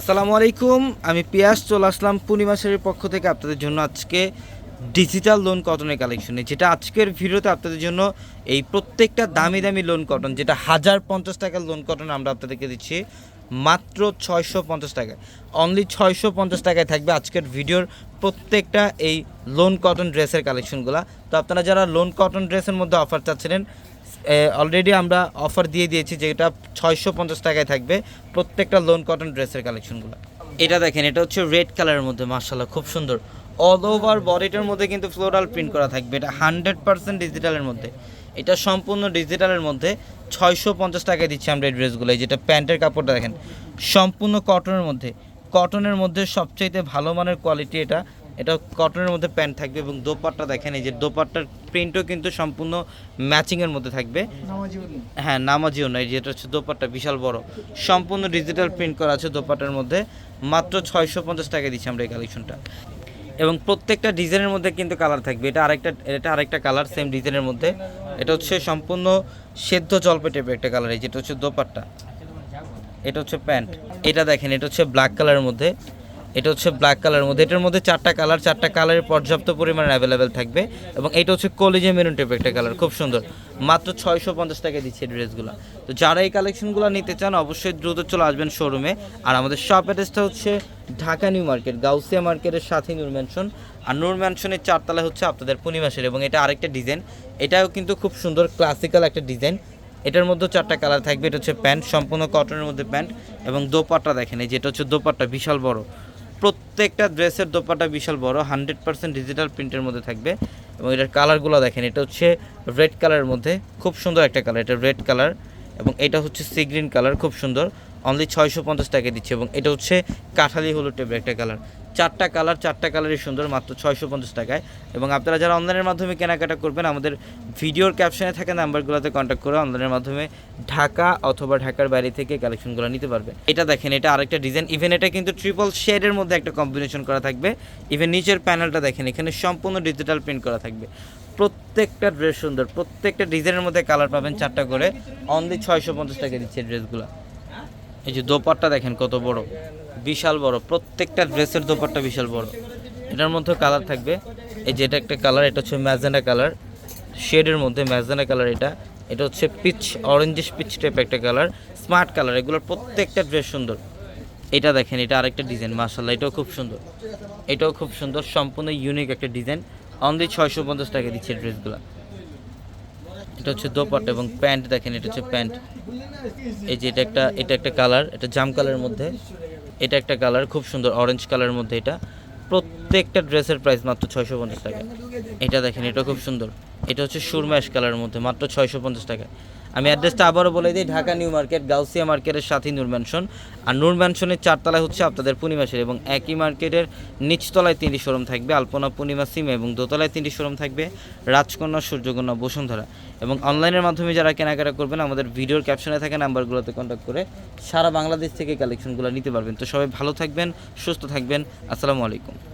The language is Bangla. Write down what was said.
আসসালামু আলাইকুম, আমি পিয়াস, চলে আসলাম পূর্ণিমা শাড়ির পক্ষ থেকে আপনাদের জন্য আজকে ডিজিটাল লোন কটনের কালেকশনে যেটা আজকের ভিডিওতে আপনাদের জন্য এই প্রত্যেকটা দামি দামি লোন কটন যেটা হাজার পঞ্চাশ টাকার লোন কটন আমরা আপনাদেরকে দিচ্ছি, মাত্র ছয়শো পঞ্চাশ টাকায়। অনলি ছয়শো পঞ্চাশ টাকায় থাকবে আজকের ভিডিওর প্রত্যেকটা এই লোন কটন ড্রেসের কালেকশনগুলো তো আপনারা যারা লোন কটন ড্রেসের মধ্যে অফার চাচ্ছিলেন অলরেডি আমরা অফার দিয়ে দিয়েছি যেটা ছয়শো পঞ্চাশ টাকায় থাকবে প্রত্যেকটা লোন কটন ড্রেসের কালেকশনগুলো এটা দেখেন, এটা হচ্ছে রেড কালারের মধ্যে মার্শাল্লাহ খুব সুন্দর। অল ওভার বডিটার মধ্যে কিন্তু ফ্লোরাল প্রিন্ট করা থাকবে, এটা হান্ড্রেড পার্সেন্ট ডিজিটালের মধ্যে। এটা সম্পূর্ণ ডিজিটালের মধ্যে ছয়শো পঞ্চাশ টাকায় দিচ্ছি আমরা এই ড্রেসগুলো যেটা প্যান্টের কাপড়টা দেখেন, সম্পূর্ণ কটনের মধ্যে। কটনের মধ্যে সবচাইতে ভালো মানের কোয়ালিটি এটা এটা কটনের মধ্যে প্যান্ট থাকবে এবং দোপাট্টা দেখেন, এই যে দোপাট্টার প্রিন্টও কিন্তু সম্পূর্ণ ম্যাচিংয়ের মধ্যে থাকবে। হ্যাঁ নামাজিও নয় যেটা হচ্ছে দোপাট্টা বিশাল বড়। সম্পূর্ণ ডিজিটাল প্রিন্ট করা আছে দোপাট্টার মধ্যে। মাত্র ছয়শো পঞ্চাশ টাকা দিচ্ছি আমরা এই কালেকশনটা এবং প্রত্যেকটা ডিজাইনের মধ্যে কিন্তু কালার থাকবে। এটা আরেকটা এটা আরেকটা কালার সেম ডিজাইনের মধ্যে। এটা হচ্ছে সম্পূর্ণ সেদ্ধ জলপে টাইপের একটা কালার এই যেটা হচ্ছে দোপাট্টা। এটা হচ্ছে প্যান্ট। এটা দেখেন এটা হচ্ছে ব্ল্যাক কালারের মধ্যে। এটা হচ্ছে ব্ল্যাক কালারের মধ্যে। এটার মধ্যে চারটা কালার চারটা কালারের পর্যাপ্ত পরিমাণে অ্যাভেলেবেল থাকবে। এবং এটা হচ্ছে কলেজে মেরুন টাইপের একটা কালার খুব সুন্দর। মাত্র ছয়শো পঞ্চাশ টাকা দিচ্ছে এই ড্রেসগুলো। তো যারা এই কালেকশনগুলো নিতে চান, অবশ্যই দ্রুত চলে আসবেন শোরুমে আর আমাদের শপ অ্যাড্রেসটা হচ্ছে ঢাকা নিউ মার্কেট, গাউসিয়া মার্কেটের সাথে নূর ম্যানশন আর নূর ম্যানশনের চারতলা হচ্ছে আপনাদের পূর্ণিমাসের এবং এটা আরেকটা ডিজাইন এটাও কিন্তু খুব সুন্দর ক্লাসিক্যাল একটা ডিজাইন এটার মধ্যে চারটা কালার থাকবে। এটা হচ্ছে প্যান্ট, সম্পূর্ণ কটনের মধ্যে প্যান্ট। এবং দোপাট্টা দেখেন, এই যেটা হচ্ছে দোপাট্টা, বিশাল বড়। প্রত্যেকটা ড্রেসের দোপাটা বিশাল বড় হান্ড্রেড পার্সেন্ট ডিজিটাল প্রিন্টের মধ্যে থাকবে এবং এটার কালারগুলো দেখেন, এটা হচ্ছে রেড কালারের মধ্যে, খুব সুন্দর একটা কালার এটা রেড কালার এবং এটা হচ্ছে সি গ্রিন কালার খুব সুন্দর। অনলি ছয়শো পঞ্চাশ টাকা দিচ্ছে এবং এটা হচ্ছে কাঠালি হলুদ টাইপের একটা কালার। চারটা কালার, চারটা কালারই সুন্দর, মাত্র ছয়শো পঞ্চাশ টাকায়। এবং আপনারা যারা অনলাইনের মাধ্যমে কেনাকাটা করবেন, আমাদের ভিডিওর ক্যাপশনে থাকা নাম্বারগুলোতে কন্ট্যাক্ট করে অনলাইনের মাধ্যমে ঢাকা অথবা ঢাকার বাইরে থেকে কালেকশনগুলো নিতে পারবেন। এটা দেখেন, এটা আরেকটা ডিজাইন ইভেন এটা কিন্তু ট্রিপল শেডের মধ্যে একটা কম্বিনেশন করা থাকবে। ইভেন নিচের প্যানেলটা দেখেন, এখানে সম্পূর্ণ ডিজিটাল প্রিন্ট করা থাকবে। প্রত্যেকটা ড্রেস সুন্দর, প্রত্যেকটা ডিজাইনের মধ্যে কালার পাবেন চারটা করে। অনলি ছয়শো পঞ্চাশ টাকা দিচ্ছে ড্রেসগুলো এই যে দোপাট্টা দেখেন কত বড়। বিশাল বড়। প্রত্যেকটা ড্রেসের দোপাট্টা বিশাল বড়। এটার মধ্যে কালার থাকবে। এই যে এটা একটা কালার, এটা হচ্ছে ম্যাজেন্ডা কালার। শেডের মধ্যে ম্যাজেন্ডা কালার এটা। এটা হচ্ছে পিচ অরেঞ্জিশ পিচ টাইপ একটা কালার। স্মার্ট কালার, এগুলোর প্রত্যেকটা ড্রেস সুন্দর। এটা দেখেন, এটা আরেকটা ডিজাইন মার্শাল্লাহ এটাও খুব সুন্দর। এটাও খুব সুন্দর, সম্পূর্ণ ইউনিক একটা ডিজাইন। অনলি ছয়শো পঞ্চাশ টাকা দিচ্ছে ড্রেসগুলো। এটা হচ্ছে দোপাট্টা এবং প্যান্ট, দেখেন এটা হচ্ছে প্যান্ট। এই যে এটা একটা এটা একটা কালার, এটা জাম কালারের মধ্যে। এটা একটা কালার, খুব সুন্দর, অরেঞ্জ কালারের মধ্যে এটা। প্রত্যেকটা ড্রেসের প্রাইস মাত্র ছয়শো পঞ্চাশ টাকা। এটা দেখেন, এটা খুব সুন্দর। এটা হচ্ছে সুরম্যাশ কালারের মধ্যে, মাত্র ছয়শো পঞ্চাশ টাকা আমি অ্যাড্রেসটা আবারও বলে দিই, ঢাকা নিউ মার্কেট, গাউসিয়া মার্কেটের সাথেই নূর ম্যানশন আর নূর ম্যানশনের চারতলায় হচ্ছে আপনাদের পূর্ণিমাসের এবং একই মার্কেটের নিচতলায় তিনটি শোরুম থাকবে, আলপনা পূর্ণিমা সিম এবং দোতলায় তিনটি শোরুম থাকবে, রাজকন্যা, সূর্যকন্যা, বসুন্ধরা। এবং অনলাইনের মাধ্যমে যারা কেনাকাটা করবেন, আমাদের ভিডিওর ক্যাপশনে থাকা নাম্বারগুলোতে কন্ট্যাক্ট করে সারা বাংলাদেশ থেকে কালেকশনগুলো নিতে পারবেন। তো সবাই ভালো থাকবেন, সুস্থ থাকবেন। আসসালামু আলাইকুম।